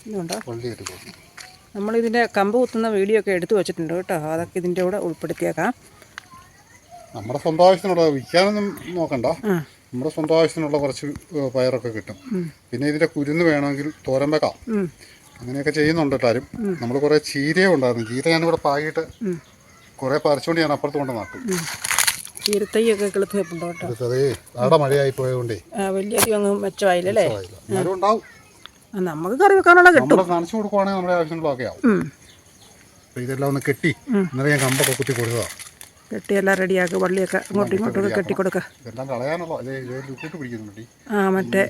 ഇതുണ്ടോ? നമ്മളിതിന്റെ കമ്പ് കുത്തുന്ന വീഡിയോ ഒക്കെ എടുത്തു വെച്ചിട്ടുണ്ട് കേട്ടോ. അതൊക്കെ ഇതിന്റെ കൂടെ ഉൾപ്പെടുത്തിയേക്കാം. നമ്മുടെ സ്വന്തം ആവശ്യത്തിനുള്ള വിൽക്കാനൊന്നും നോക്കണ്ട. നമ്മുടെ സ്വന്തം ആവശ്യത്തിനുള്ള കുറച്ച് പയറൊക്കെ കിട്ടും. പിന്നെ ഇതിന്റെ കുരുന്ന് വേണമെങ്കിൽ തോരൻ വെക്കാം. അങ്ങനെയൊക്കെ ചെയ്യുന്നുണ്ട് കേട്ടാലും നമ്മൾ കുറേ ചീരയും ഉണ്ടായിരുന്നു. ചീര ഞാനിവിടെ പാകിയിട്ട് കുറേ പറിച്ചുകൊണ്ട് ഞാൻ അപ്പുറത്ത് കൊണ്ട് നട്ടു. ചീരത്തൈയൊക്കെ കിളുത്ത് വെപ്പുണ്ടോ കേട്ടോ? പക്ഷേ അതേ. അവിടെ മഴയായി പോയതുകൊണ്ടേ. വലിയ മെച്ചമായില്ലേ. ഉണ്ടാവും. നമുക്ക് കറി വെക്കാനുള്ള കിട്ടും. നമ്മൾ നനച്ചു കൊടുക്കുവാണെങ്കിൽ നമ്മുടെ ആവശ്യങ്ങളൊക്കെ ആവും. ഇതെല്ലാം ഒന്ന് കെട്ടി ഇന്നലെ ഞാൻ കമ്പൊക്കെ കുത്തി കെട്ടി കെട്ടിയെല്ലാം റെഡിയാക്കുക വള്ളിയൊക്കെ അങ്ങോട്ടും ഇങ്ങോട്ടും കെട്ടി കൊടുക്കുക ഇതെല്ലാം കളയാനുള്ള കൂട്ട്. പിടിക്കുന്നുണ്ട് ആ മറ്റേ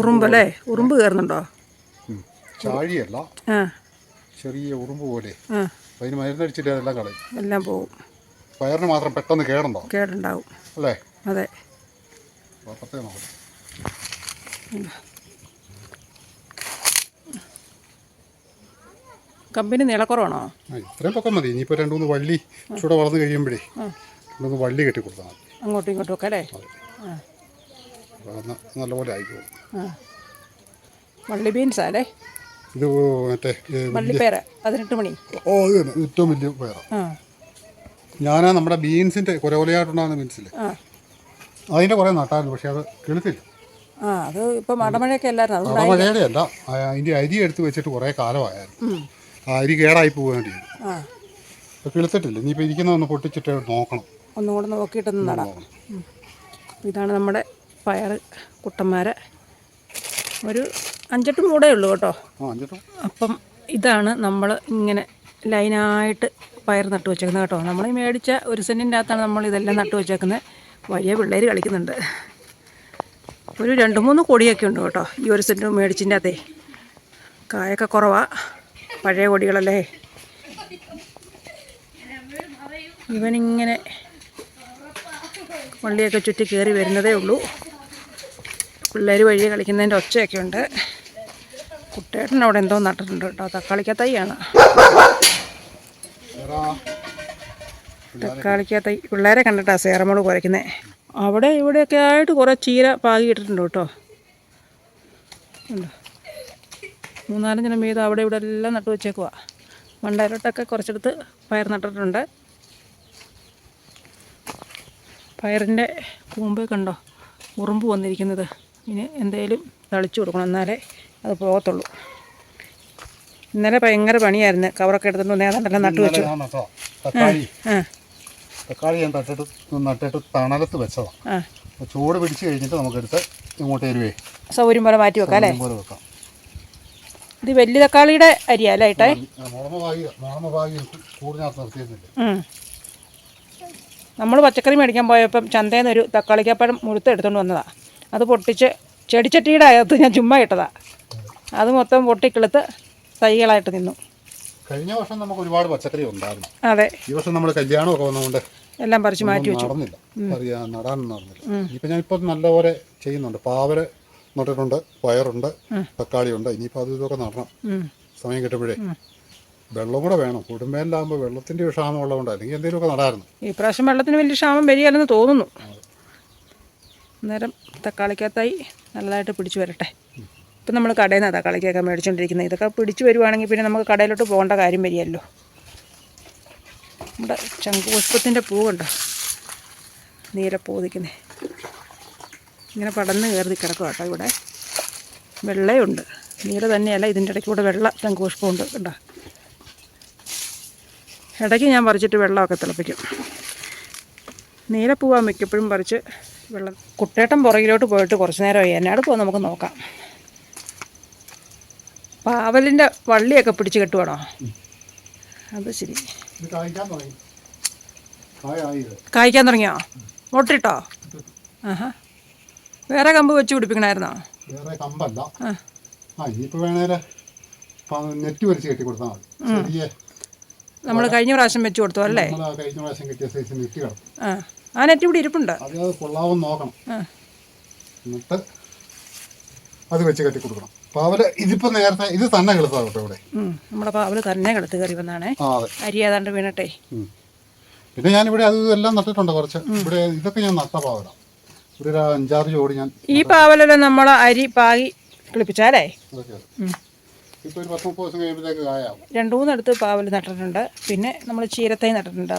ഉറുമ്പല്ലേ ഉറുമ്പ് കയറുന്നുണ്ടോ? ചാഴിയല്ല. ചെറിയ ഉറുമ്പ് പോലെ. അതിന് മരുന്നടിച്ചിട്ട് അതെല്ലാം കളയും. എല്ലാം പോവും. വയറിന് മാത്രം പെട്ടെന്ന് കേടുണ്ടോ? കേടുണ്ടാവും. അല്ലേ? അതെ. നോക്കട്ടെ കമ്പനി നീളക്കുറവാണോ? ഇത്രയും പൊക്കം മതി. ഇനിയിപ്പോൾ രണ്ട് മൂന്ന് വള്ളി ചൂടെ വളർന്നു കഴിയുമ്പോഴേ രണ്ട് വള്ളി കെട്ടി കൊടുത്താൽ മതി. അങ്ങോട്ടും ഇങ്ങോട്ടും ഒക്കെ അല്ലേ? നല്ലപോലെ ആയിക്കോളും. വള്ളി ബീൻസ് അല്ലേ? ഇത് മറ്റേ വള്ളിപ്പേര പതിനെട്ട് മണി. ഓ ഇത് തന്നെ. ഏറ്റവും വലിയ പയറാണ് ഞാനാ നമ്മുടെ ബീൻസിന്റെ കൊലകൊലയായിട്ടുണ്ടാകുന്ന ബീൻസില്ലേ? ആ. അതിന്റെ കുറേ നട്ടായിരുന്നു പക്ഷേ അത് കിളുത്തില്ല. ആ അത് ഇപ്പം മടമഴയൊക്കെ അല്ലായിരുന്നു. അതുകൊണ്ട് അവിടെ മഴയുടെ അല്ല അതിന്റെ അരി എടുത്ത് വെച്ചിട്ട് കുറേ കാലമായിരുന്നു ആ അരി കേടായി പോകാൻ ആ. കിളുത്തിട്ടില്ല. ഇനിയിപ്പോൾ ഇരിക്കുന്ന ഒന്ന് പൊട്ടിച്ചിട്ട് നോക്കണം. ഒന്നും കൂടെ നോക്കിയിട്ടൊന്ന് നടാം. ഉം. ഇതാണ് നമ്മുടെ പയർ കുട്ടന്മാരെ. ഒരു അഞ്ചെട്ട് മൂടേ ഉള്ളൂ കേട്ടോ. ആ അഞ്ചിട്ടോ? അപ്പം ഇതാണ് നമ്മൾ ഇങ്ങനെ ലൈനായിട്ട് പയർ നട്ടു വെച്ചേക്കുന്നത് കേട്ടോ. നമ്മൾ ഈ മേടിച്ച ഒരു സെന്റിന്റെ അകത്താണ് നമ്മൾ ഇതെല്ലാം നട്ടു വെച്ചേക്കുന്നത്. വലിയ പിള്ളേർ കളിക്കുന്നുണ്ട്. ഒരു രണ്ട് മൂന്ന് കൊടിയൊക്കെ ഉണ്ട് കേട്ടോ ഈ ഒരു സെന്റ് മേടിച്ചിന്റെ അകത്തേ. കായൊക്കെ കുറവാ. പഴയ കൊടികളല്ലേ? ഇവനിങ്ങനെ വള്ളിയൊക്കെ ചുറ്റി കയറി വരുന്നതേ ഉള്ളൂ. പിള്ളേർ വഴി കളിക്കുന്നതിന്റെ ഒച്ചയൊക്കെ ഉണ്ട് കുട്ടേട്ടൻ അവിടെ എന്തോ നട്ടിട്ടുണ്ട് കേട്ടോ. തക്കാളിക്ക തൈയാണ് തക്കാളിക്ക തൈ പിള്ളേരെ കണ്ടിട്ടാ സേറമോൾ കുരയ്ക്കുന്നത് അവിടെ ഇവിടെയൊക്കെ ആയിട്ട് കുറേ ചീര പാകി ഇട്ടിട്ടുണ്ട് കേട്ടോ. ഉണ്ടോ? മൂന്നാലഞ്ചിനം വീതം അവിടെ ഇവിടെ എല്ലാം നട്ടു വെച്ചേക്കുവാ. മണ്ടയിലോട്ടൊക്കെ കുറച്ചെടുത്ത് പയർ നട്ടിട്ടുണ്ട്. പയറിന്റെ കൂമ്പ് കണ്ടോ? ഉറുമ്പ് വന്നിരിക്കുന്നത്. ഇനി എന്തേലും തളിച്ചു കൊടുക്കണം. എന്നാലേ അത് പോകത്തുള്ളൂ. ഇന്നലെ ഭയങ്കര പണിയായിരുന്നു. കവറൊക്കെ എടുത്തിട്ട് നേതാണ്ടെല്ലാം നട്ടു വെച്ചു. തക്കാളി. ഞാൻ തട്ടിട്ട് നട്ടിട്ട് തണലത്ത് വെച്ചതാണ് ചൂട് പിടിച്ച് കഴിഞ്ഞിട്ട് നമുക്കെടുത്ത് ഇങ്ങോട്ട് വരുവേ സൗകര്യം പോലെ മാറ്റി വെക്കാം അല്ലേ? വെക്കാം. ഇത് വലിയ തക്കാളിയുടെ അരിയാ അല്ലേ ഏട്ടായി മുളമഭാഗി മുളമഭാഗി കൂടിനകത്ത് നിർത്തിയിരുന്നില്ല നമ്മൾ പച്ചക്കറി മേടിക്കാൻ പോയപ്പം ചന്തയിൽ നിന്ന് ഒരു തക്കാളിക്കപ്പഴം മുഴുത്ത് എടുത്തുകൊണ്ട് വന്നതാണ് അത് പൊട്ടിച്ച് ചെടിച്ചട്ടിയുടെ അകത്ത് ഞാൻ ചുമ്മാ ഇട്ടതാ. അത് മൊത്തം പൊട്ടിക്കിളുത്ത് തൈകളായിട്ട് നിന്നു. കഴിഞ്ഞ വർഷം നമുക്ക് ഒരുപാട് പച്ചക്കറി ഉണ്ടായിരുന്നു. അതെ. ഈ വർഷം നമ്മൾ കല്യാണമൊക്കെ വന്നതുകൊണ്ട് എല്ലാം പറിച്ചു മാറ്റി വെച്ചു. നടന്നില്ല. അറിയാ നടാനൊന്നും ഇപ്പൊ ഞാൻ ഞാനിപ്പോൾ നല്ലപോലെ ചെയ്യുന്നുണ്ട്. പാവൽ നട്ടിട്ടുണ്ട് പയറുണ്ട് തക്കാളിയുണ്ട്. ഇനിയിപ്പോൾ അത് ഇതൊക്കെ നടണം. സമയം കിട്ടുമ്പോഴേ. വെള്ളം കൂടെ വേണം. കുടുംബയിലാകുമ്പോൾ വെള്ളത്തിന്റെ ക്ഷാമം ഉള്ളതുകൊണ്ട്. അല്ലെങ്കിൽ എന്തെങ്കിലുമൊക്കെ നടായിരുന്നു. ഈ പ്രാവശ്യം വെള്ളത്തിന് വലിയ ക്ഷാമം വരികയല്ലെന്ന് തോന്നുന്നു. അന്നേരം തക്കാളിക്കകത്തായി നല്ലതായിട്ട് പിടിച്ചു വരട്ടെ. ഇപ്പം നമ്മൾ കടയിൽ നിന്നാണ് തക്കാളിക്കൊക്കെ മേടിച്ചുകൊണ്ടിരിക്കുന്നത് ഇതൊക്കെ പിടിച്ചു വരുവാണെങ്കിൽ പിന്നെ നമുക്ക് കടയിലോട്ട് പോകേണ്ട കാര്യം വരികയല്ലോ. നമ്മുടെ ശംഖുപുഷ്പത്തിന്റെ പൂവുണ്ടോ? നീലപ്പൂ നിൽക്കുന്നത് ഇങ്ങനെ പടന്ന് കയറി കിടക്കും കേട്ടോ ഇവിടെ. വെള്ളയുണ്ട്. നീല തന്നെയല്ല ഇതിന്റെ ഇടയ്ക്ക് കൂടെ വെള്ള ശംഖുപുഷ്പമുണ്ട് കേട്ടോ ഇടയ്ക്ക് ഞാൻ പറിച്ചിട്ട് വെള്ളമൊക്കെ തിളപ്പിക്കും. നീലപ്പൂവാ മിക്കപ്പോഴും പറിച്ച് വെള്ളം കുട്ടേട്ടൻ പുറകിലോട്ട് പോയിട്ട് കുറച്ച് നേരമായി. എന്നാട് പോകാൻ നമുക്ക് നോക്കാം. പാവലിന്റെ വള്ളിയൊക്കെ പിടിച്ച് കെട്ടുവാണോ? അത് ശരി. കായ്ക്കാൻ തുടങ്ങിയോ? മുട്ടിട്ടോ ആഹാ. വേറെ കമ്പ് വെച്ച് പിടിപ്പിക്കണായിരുന്നോ? വേറെ കമ്പല്ല. ആ. ഇനിയിപ്പോൾ വേണേലും നെറ്റ് വലിച്ച് കെട്ടി കൊടുത്താൽ മതി. ചെറിയ നമ്മൾ കഴിഞ്ഞ പ്രാവശ്യം വെച്ച് കൊടുത്തു അല്ലേ? കഴിഞ്ഞ പ്രാവശ്യം കിട്ടിയ സൈസ് നെറ്റ് കിടക്കും. ആ. നെറ്റ് ഇവിടെ ഇരിപ്പുണ്ട്. അത് കൊള്ളാവും നോക്കണം. എന്നിട്ട് അത് വെച്ച് കെട്ടി കൊടുക്കണം. പാവൽ ഇതിപ്പോ നേരത്തെ ഇത് തന്നെ കിളുത്താ കേട്ടോ ഇവിടെ. നമ്മുടെ പാവൽ തന്നെ കിടത്ത് കയറി വന്നാണേ. അരി ഏതാണ്ട് വീണട്ടെ. പിന്നെ ഞാനിവിടെ അത് എല്ലാം നട്ടിട്ടുണ്ട് കുറച്ച്. ഇവിടെ ഇതൊക്കെ ഞാൻ നട്ട പാവല. ഇവിടെ ഒരു അഞ്ചാറ് ജോഡി ഞാൻ ഈ പാവലെല്ലാം നമ്മൾ അരി പാകി കിളിപ്പിച്ചാലേ? രണ്ടു ഇപ്പോൾ ഒരു പത്ത് മുപ്പത് ദിവസം കഴിയുമ്പോഴത്തേക്ക് കായാവും. രണ്ട് മൂന്നിടത്ത് പാവൽ നട്ടിട്ടുണ്ട്. പിന്നെ നമ്മൾ ചീരത്തൈ നട്ടിട്ടുണ്ട്.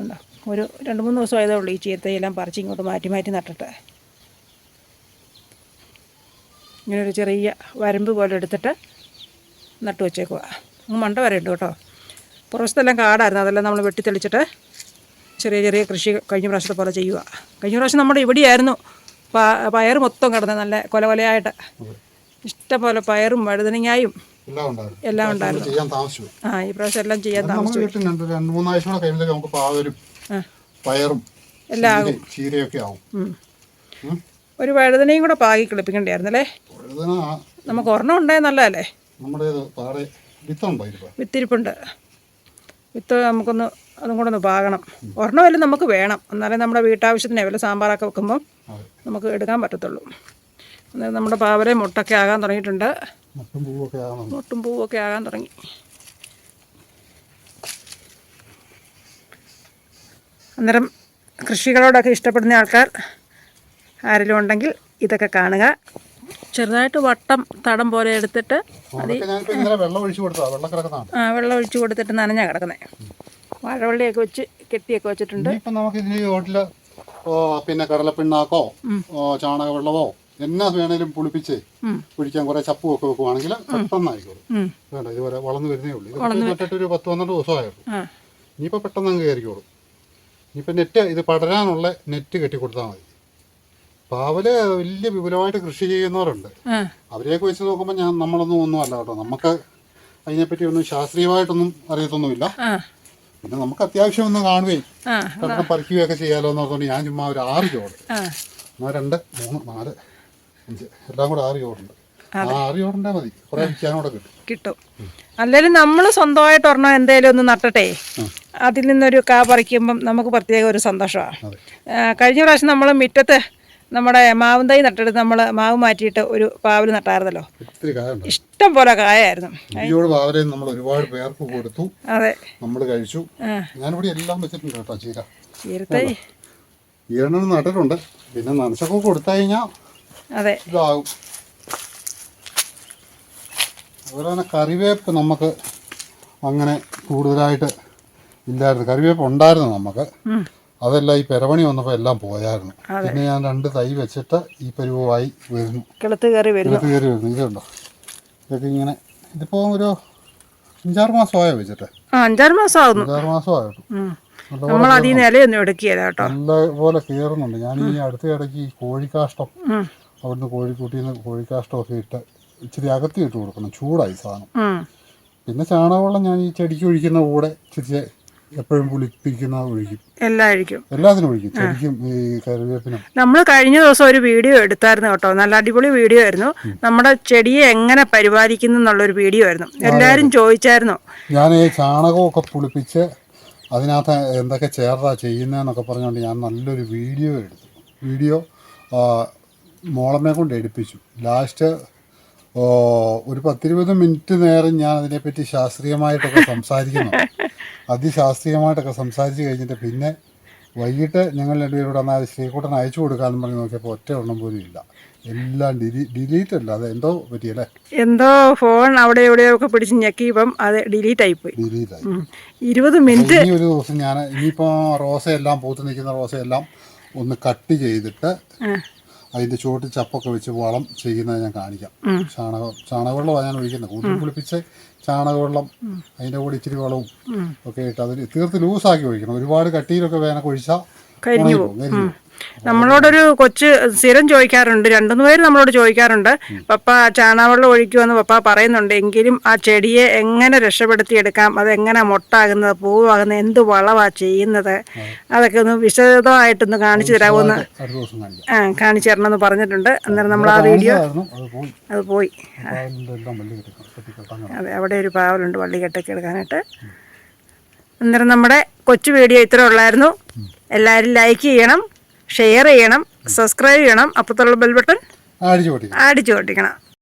ഉണ്ടോ? ഒരു രണ്ട് മൂന്ന് ദിവസം ആയതേ ഉള്ളൂ ഈ ചീരത്തൈ എല്ലാം പറിച്ച് ഇങ്ങോട്ട് മാറ്റി മാറ്റി നട്ടിട്ട്. ഇങ്ങനെ ഒരു ചെറിയ വരമ്പ് പോലെ എടുത്തിട്ട് നട്ടു വെച്ചേക്കുക മണ്ട വരെ ഉണ്ട് കേട്ടോ പുറത്തെല്ലാം കാടായിരുന്നു. അതെല്ലാം നമ്മൾ വെട്ടിത്തെളിച്ചിട്ട് ചെറിയ ചെറിയ കൃഷി കഴിഞ്ഞ പ്രാവശ്യത്തെ പോലെ ചെയ്യുക. കഴിഞ്ഞ പ്രാവശ്യം നമ്മുടെ ഇവിടെയായിരുന്നു പ- പയർ മൊത്തം കിടന്നത് നല്ല കൊല കൊലയായിട്ട്. ഇഷ്ടംപോലെ പയറും വഴുതനങ്ങായും എല്ലാം ഉണ്ടായിരുന്നു. ആ ഈ പ്രാവശ്യം എല്ലാം ചെയ്യാൻ താമസിച്ചു. പയറും എല്ലാം ചീരയൊക്കെ ആവും. ഒരു വഴുതനയും കൂടെ പാകി കിളിപ്പിക്കണ്ടായിരുന്നല്ലേ നമുക്ക് ഒരെണ്ണം ഉണ്ടായ നല്ലതല്ലേ? വിത്തിരിപ്പുണ്ട്. വിത്ത് നമുക്കൊന്ന് അതും കൂടെ ഒന്ന് പാകണം. ഒരെണ്ണമെങ്കിലും നമുക്ക് വേണം. എന്നാലേ നമ്മുടെ വീട്ടാവശ്യത്തിന് വല്ല സാമ്പാറൊക്കെ വെക്കുമ്പോൾ നമുക്ക് എടുക്കാൻ പറ്റത്തുള്ളൂ. അന്നേരം നമ്മുടെ പാവലെ മുട്ടൊക്കെ ആകാൻ തുടങ്ങിയിട്ടുണ്ട്. മട്ടും പൂവൊക്കെ ആകാൻ തുടങ്ങി. അന്നേരം കൃഷികളോടൊക്കെ ഇഷ്ടപ്പെടുന്ന ആൾക്കാർ ആരെങ്കിലും ഉണ്ടെങ്കിൽ ഇതൊക്കെ കാണുക. ചെറുതായിട്ട് വട്ടം തടം പോലെ എടുത്തിട്ട് വെള്ളം ഒഴിച്ചു ആ, വെള്ളം ഒഴിച്ച് കൊടുത്തിട്ട് നനഞ്ഞാ കിടക്കുന്നത് വാഴവള്ളിയൊക്കെ വെച്ച് കെട്ടിയൊക്കെ വെച്ചിട്ടുണ്ട്. ഇപ്പൊ നമുക്ക് ഇതിന് ചോട്ടിൽ പിന്നെ കടലപ്പിണ്ണാക്കോ ചാണക വെള്ളമോ എന്നാ വേണേലും പുളിപ്പിച്ച് പിടിക്കാൻ കുറെ ചപ്പും ഒക്കെ വെക്കുവാണെങ്കിൽ പെട്ടെന്നായിക്കോളും. വേണ്ട ഇതുവരെ വളർന്നു വരുന്നേ ഉള്ളൂ. ഇത് നട്ടിട്ട് ഒരു പത്ത് പന്ത്രണ്ട് ദിവസമായുള്ളൂ. ഇനിയിപ്പോ ഇനിയിപ്പോൾ പെട്ടെന്ന് അങ്ങ് കയറിക്കോളും. ഇനിയിപ്പോൾ നെറ്റ് ഇത് പടരാനുള്ള നെറ്റ് കെട്ടി കൊടുത്താൽ മതി പാവൽ വലിയ വിപുലമായിട്ട് കൃഷി ചെയ്യുന്നവരുണ്ട്. അവരെയൊക്കെ വെച്ച് നോക്കുമ്പോൾ ഞാൻ നമ്മളൊന്നും ഒന്നും അല്ല കേട്ടോ. നമുക്ക് അതിനെപ്പറ്റി ഒന്നും ശാസ്ത്രീയമായിട്ടൊന്നും അറിയത്തൊന്നുമില്ല. പിന്നെ നമുക്ക് അത്യാവശ്യം ഒന്ന് കാണുകയും കടന്ന് പറിക്കുകയൊക്കെ ചെയ്യാലോ എന്ന് പറഞ്ഞുകൊണ്ട് ഞാൻ ചുമ്മാ ഒരു ആറ് ചോട് ആ. എന്നാൽ രണ്ട് മൂന്ന് നാല് അഞ്ച്. എല്ലാം കൂടെ ആറ് ചോടുണ്ട് ആറ് ചോടുണ്ടേ മതി. കുറെ വിൽക്കാനൂടെ കിട്ടും. കിട്ടും. അല്ലെങ്കിൽ നമ്മൾ സ്വന്തമായിട്ട് ഒരെണ്ണം എന്തേലും ഒന്ന് നട്ടട്ടെ. അതിൽ നിന്നൊരു കാ പറിക്കുമ്പം നമുക്ക് പ്രത്യേക ഒരു സന്തോഷമാണ്. കഴിഞ്ഞ പ്രാവശ്യം നമ്മൾ മുറ്റത്ത് നമ്മുടെ മാവും തൈ നട്ടെടുത്ത് നമ്മൾ മാവ് മാറ്റിയിട്ട് ഒരു പാവൽ നട്ടായിരുന്നല്ലോ. ഇഷ്ടം പോലെ കായായിരുന്നു. നമ്മൾ ഒരുപാട് പേർക്ക് കൊടുത്തു. അതെ. നമ്മൾ കഴിച്ചു. ഞാനിവിടെ എല്ലാം വെച്ചിട്ടുണ്ട് കേട്ടോ ചീര. ചീരത്തൈ. ഈരണം നട്ടിട്ടുണ്ട്. പിന്നെ നനച്ചൊക്കെ കൊടുത്തു കഴിഞ്ഞാൽ അതെ. ഇതാകും അതുപോലെ തന്നെ കറിവേപ്പ് നമുക്ക് അങ്ങനെ കൂടുതലായിട്ട് ഇല്ലായിരുന്നു. കറിവേപ്പ് ഉണ്ടായിരുന്നു നമുക്ക്. അതെല്ലാം ഈ പെരവണി വന്നപ്പോൾ എല്ലാം പോയായിരുന്നു. പിന്നെ ഞാൻ രണ്ട് തൈ വെച്ചിട്ട് ഈ പരിവുമായി വരുന്നു. കിളുത്ത് കയറി വരുന്നു. ഇതിനകത്ത് കയറി വരുന്നു. ഇതുണ്ടോ ഇതൊക്കെ ഇങ്ങനെ ഇതിപ്പോ ഒരു അഞ്ചാറ് മാസമായോ വെച്ചിട്ട്? അഞ്ചാറ് മാസം ആകുന്നു അഞ്ചാറ് മാസമായിട്ടു. നല്ലപോലെ നമ്മൾ അതിൽ നിന്ന് ഇലയൊന്നും എടുക്കുകയില്ല കേട്ടോ. നല്ല പോലെ കയറുന്നുണ്ട്. ഞാൻ ഈ അടുത്ത ഇടയ്ക്ക് ഈ കോഴിക്കാഷ്ടം. അവിടുന്ന് കോഴിക്കൂട്ടിൽ നിന്ന് കോഴിക്കാഷ്ടമൊക്കെ ഇട്ട് ഇച്ചിരി അകത്തി ഇട്ട് കൊടുക്കണം. ചൂടായി സാധനം. പിന്നെ ചാണകവെള്ളം ഞാൻ ഈ ചെടിക്ക് ഒഴിക്കുന്ന കൂടെ ഇച്ചിരി എപ്പോഴും പുളിപ്പിക്കുന്ന ഒഴിക്കും. എല്ലാം അഴിക്കും എല്ലാത്തിനും ഒഴിക്കും. ചെടിക്കും ഈ കറിവേപ്പിനും നമ്മൾ കഴിഞ്ഞ ദിവസം ഒരു വീഡിയോ എടുത്തായിരുന്നു കേട്ടോ. നല്ല അടിപൊളി വീഡിയോ ആയിരുന്നു. നമ്മുടെ ചെടിയെ എങ്ങനെ പരിപാലിക്കുന്നു എന്നുള്ളൊരു വീഡിയോ ആയിരുന്നു. എല്ലാവരും ചോദിച്ചായിരുന്നു. ഞാൻ ഈ ചാണകമൊക്കെ പുളിപ്പിച്ച് അതിനകത്ത് എന്തൊക്കെ ചേർത്താ ചെയ്യുന്നതെന്നൊക്കെ പറഞ്ഞുകൊണ്ട് ഞാൻ നല്ലൊരു വീഡിയോ എടുത്തു. വീഡിയോ മോളമ്മയെ കൊണ്ട് എടുപ്പിച്ചു. ലാസ്റ്റ് ഒരു പത്തിരുപത് മിനിറ്റ് നേരം ഞാൻ അതിനെപ്പറ്റി ശാസ്ത്രീയമായിട്ടൊക്കെ സംസാരിക്കുന്നു. അതിശാസ്ത്രീയമായിട്ടൊക്കെ സംസാരിച്ച് കഴിഞ്ഞിട്ട് പിന്നെ വൈകിട്ട് ഞങ്ങൾ രണ്ടുപേരും കൂടെ എന്നാൽ ശ്രീകുട്ടൻ അയച്ചു കൊടുക്കാമെന്ന് പറഞ്ഞ് നോക്കിയപ്പോൾ ഒറ്റ എണ്ണം പോലും ഇല്ല. എല്ലാം ഡിലീറ്റ് അല്ല. അത് എന്തോ പറ്റിയല്ലേ എന്തോ ഫോൺ അവിടെ എവിടെയോ ഒക്കെ പിടിച്ച് ഞെക്കിയപ്പം അത് ഡിലീറ്റ് ആയിപ്പോയി. ഡിലീറ്റ് ആയി. ഇരുപത് മിനിറ്റ് ഇനി ഒരു ദിവസം ഞാൻ ഇനിയിപ്പോൾ റോസയെല്ലാം പൂത്ത് നിൽക്കുന്ന റോസയെല്ലാം ഒന്ന് കട്ട് ചെയ്തിട്ട് അതിന്റെ ചുവട്ടിൽ ചപ്പൊക്കെ വെച്ച് വളം ചെയ്യുന്നത് ഞാൻ കാണിക്കാം. ചാണകം ചാണകവെള്ളമാണ് ഞാൻ ഒഴിക്കുന്നത്. കൂടുതൽ കുളിപ്പിച്ച് ചാണകവെള്ളം അതിന്റെ കൂടെ ഇച്ചിരി വളവും ഒക്കെ ഇട്ട് അതിൽ തീർത്ത് ലൂസാക്കി ഒഴിക്കണം. ഒരുപാട് കട്ടിയിലൊക്കെ വേനൽ ഒഴിച്ചാൽ കരിഞ്ഞു പോകും. നമ്മളോടൊരു കൊച്ച് സ്ഥിരം ചോദിക്കാറുണ്ട് രണ്ടുമൂന്ന് പേര് നമ്മളോട് ചോദിക്കാറുണ്ട് പപ്പ ചാണകവെള്ളം ഒഴിക്കുമെന്ന് പപ്പ പറയുന്നുണ്ട് എങ്കിലും ആ ചെടിയെ എങ്ങനെ രക്ഷപ്പെടുത്തിയെടുക്കാം? അതെങ്ങനെ മുട്ടാകുന്നത് പൂവാകുന്നത് എന്ത് വളവാ ചെയ്യുന്നത്? അതൊക്കെ ഒന്ന് വിശദമായിട്ടൊന്ന് കാണിച്ചു തരാമോന്ന് ആ കാണിച്ചു തരണമെന്ന് പറഞ്ഞിട്ടുണ്ട്. അന്നേരം നമ്മൾ ആ വീഡിയോ അത് പോയി. അത് അവിടെ ഒരു പാവലുണ്ട് വള്ളി കെട്ടൊക്കെ എടുക്കാനായിട്ട്. അന്നേരം നമ്മുടെ കൊച്ചു വീഡിയോ ഇത്ര ഉള്ളായിരുന്നു. എല്ലാവരും ലൈക്ക് ചെയ്യണം ഷെയർ ചെയ്യണം സബ്സ്ക്രൈബ് ചെയ്യണം. അപ്പത്തുള്ള ബെൽ ബട്ടൺ അടിച്ചു പൊട്ടിക്കണം.